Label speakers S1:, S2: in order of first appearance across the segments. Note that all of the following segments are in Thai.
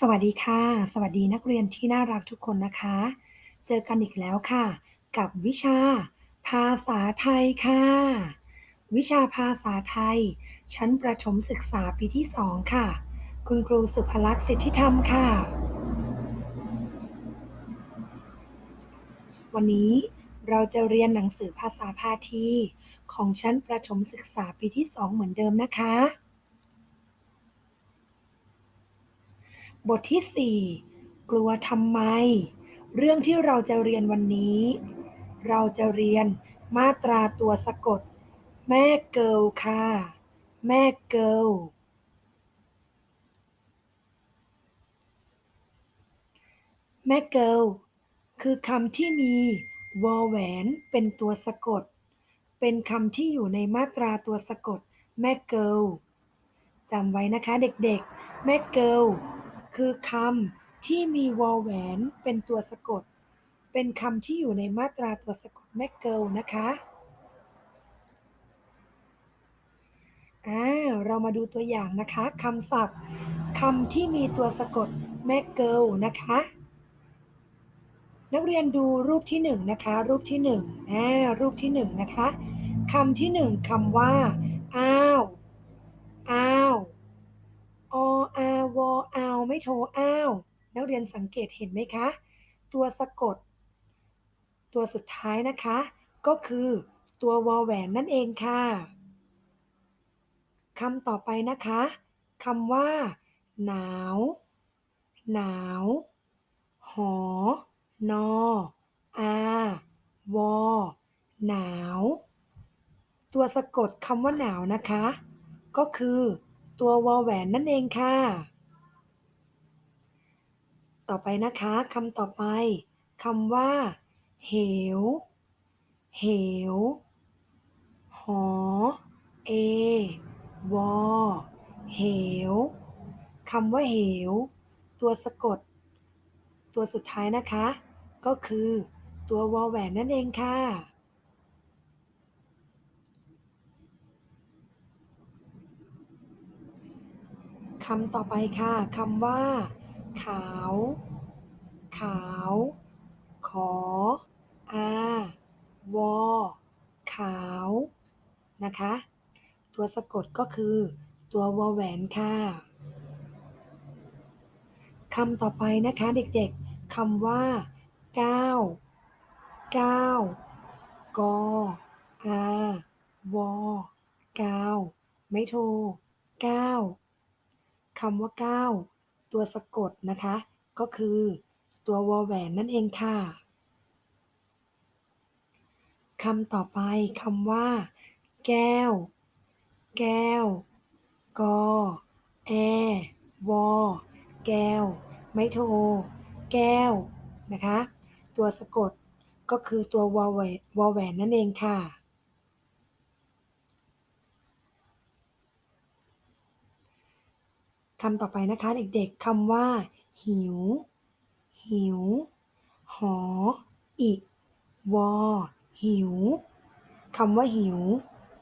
S1: สวัสดีค่ะ สวัสดีนักเรียนที่น่ารักทุกคนนะคะ เจอกันอีกแล้วค่ะ กับวิชา ภาษาไทยค่ะ วิชาภาษาไทย ชั้นประถมศึกษาปีที่2ค่ะ คุณครูสุภลักษณ์สิทธิธรรมค่ะ วันนี้เราจะเรียนหนังสือภาษาพาทีของชั้นประถมศึกษาปีที่2เหมือนเดิมนะคะ บทที่ 4 กลัวทำไม เรื่องที่เราจะเรียนวันนี้ เราจะเรียนมาตราตัวสะกด แม่เกิลค่ะ แม่เกิลแม่เกิลคือคำที่มีวอแหวนเป็นตัวสะกด เป็นคำที่อยู่ในมาตราตัวสะกด แม่เกิลจำไว้นะคะเด็กๆ แม่เกิล คือคำที่มีวอลแหวนเป็นตัวสะกด เป็นคำที่อยู่ในมาตราตัวสะกดแม่เกิลนะคะอ่าเรามาดูตัวอย่างนะคะคำศัพท์คำที่มีตัวสะกดแม่เกิลนะคะ นักเรียนดูรูปที่หนึ่งนะคะ รูปที่หนึ่งอ่ารูปที่หนึ่งนะคะคำที่หนึ่งคำว่าอ้าวอ้าว ออาวออาวไม่โทอ้าว นักเรียนสังเกตเห็นไหมคะ ตัวสะกด ตัวสุดท้ายนะคะ ก็คือตัววอแหวนนั่นเองค่ะคำต่อไปนะคะคำว่า หนาว หนาว หอ นอ อา วอ หนาว ตัวสะกดคำว่าหนาวนะคะ ก็คือ ตัววอแหวนนั่นเองค่ะ ต่อไปนะคะคำต่อไปคำว่า เหว เหว หอ เอ วอ เหวคำว่าเหว ตัวสะกด ตัวสุดท้ายนะคะ ก็คือ ตัววอแหวนนั่นเองค่ะ คำต่อไปค่ะคำว่า ขาว ขาว ขอ อา วอ ขาว นะคะ ตัวสะกดก็คือ ตัววอแหวนค่ะคำต่อไปนะคะเด็กๆคำว่าก้าวก้าวกออาวอก้าวไม่โทก้าว คำว่าก้าวตัวสะกดนะคะ ก็คือตัววอแหวนนั่นเองค่ะคำต่อไปคำว่า แก้ว แก้ว กอ แอ วอ แก้ว ไมโท แก้ว นะคะ ตัวสะกดก็คือตัววอแหวนวอแหวนนั่นเองค่ะ คำต่อไปนะคะ เด็กๆคำว่า หิว หิว หอ อิวอ หิวคำว่าหิว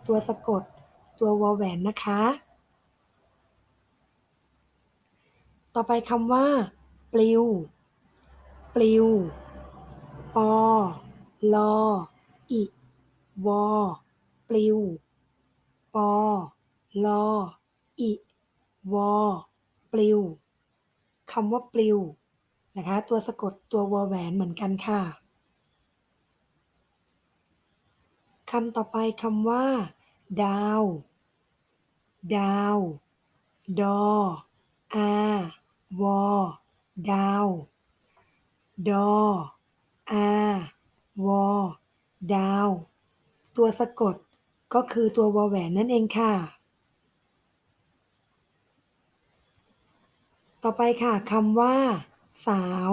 S1: ตัวสะกด ตัววอแหวนนะคะ ต่อไปคำว่า ปลิว ปลิว ปอ ลอ อิวอ ปลิว ปอ ลอ อิวอ ปลิวคำว่าปลิวนะคะ ตัวสะกดตัววอแหวนเหมือนกันค่ะคำต่อไปคำว่า ดาว ดาว ดออาวอดาว ดออาวอดาว ตัวสะกดก็คือตัววอแหวนนั่นเองค่ะ ต่อไปค่ะคำว่า สาว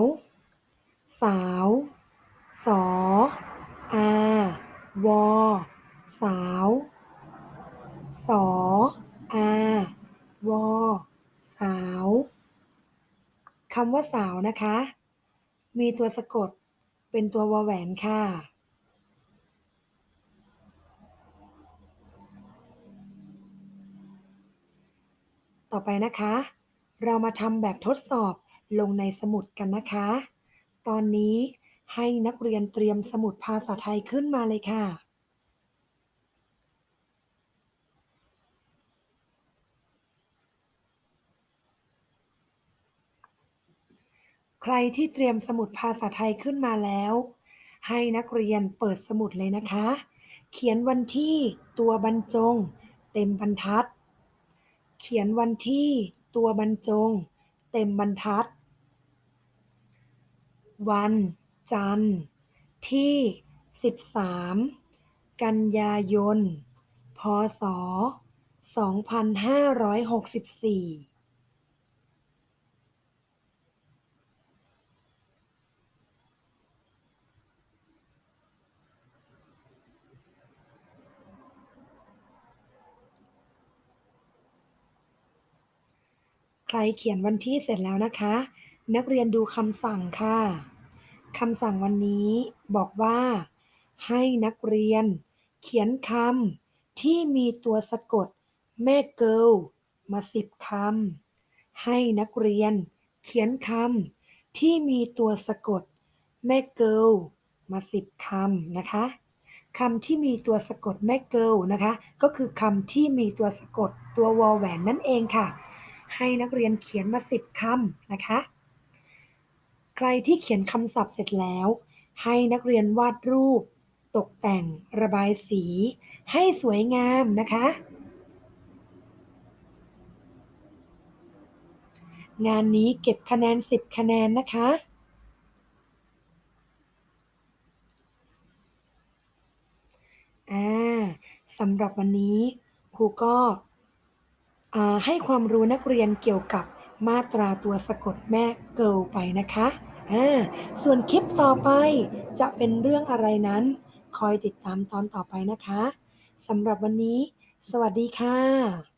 S1: สาว สออาวอสาว สออาวอสาวคำว่าสาวนะคะ มีตัวสะกดเป็นตัววอแหวนค่ะ ต่อไปนะคะ เรามาทำแบบทดสอบลงในสมุดกันนะคะ ตอนนี้ให้นักเรียนเตรียมสมุดภาษาไทยขึ้นมาเลยค่ะ ใครที่เตรียมสมุดภาษาไทยขึ้นมาแล้ว ให้นักเรียนเปิดสมุดเลยนะคะ เขียนวันที่ตัวบรรจง เต็มบรรทัด เขียนวันที่ ตัวบรรจง เต็มบรรทัด วัน จันทร์ ที่ 13 กันยายน พศ 2564 ใครเขียนวันที่เสร็จแล้วนะคะ นักเรียนดูคำสั่งค่ะคำสั่งวันนี้บอกว่า ให้นักเรียน เขียนคำที่มีตัวสะกด แม่เกิลมาสิบคำให้นักเรียน เขียนคำที่มีตัวสะกด แม่เกิลมาสิบคำนะคะคำที่มีตัวสะกดแม่เกิลนะคะ ก็คือคำที่มีตัวสะกดตัววอแหวนนั่นเองค่ะ ให้นักเรียนเขียนมาสิบคำนะคะ ใครที่เขียนคำศัพท์เสร็จแล้ว ให้นักเรียนวาดรูป ตกแต่งระบายสี ให้สวยงามนะคะ งานนี้เก็บคะแนน 10 คะแนนนะคะอ่าสำหรับวันนี้ครูก็ ให้ความรู้นักเรียนเกี่ยวกับมาตราตัวสะกดแม่เกิลไปนะคะส่วนคลิปต่อไปจะเป็นเรื่องอะไรนั้น คอยติดตามตอนต่อไปนะคะสำหรับวันนี้ สวัสดีค่ะ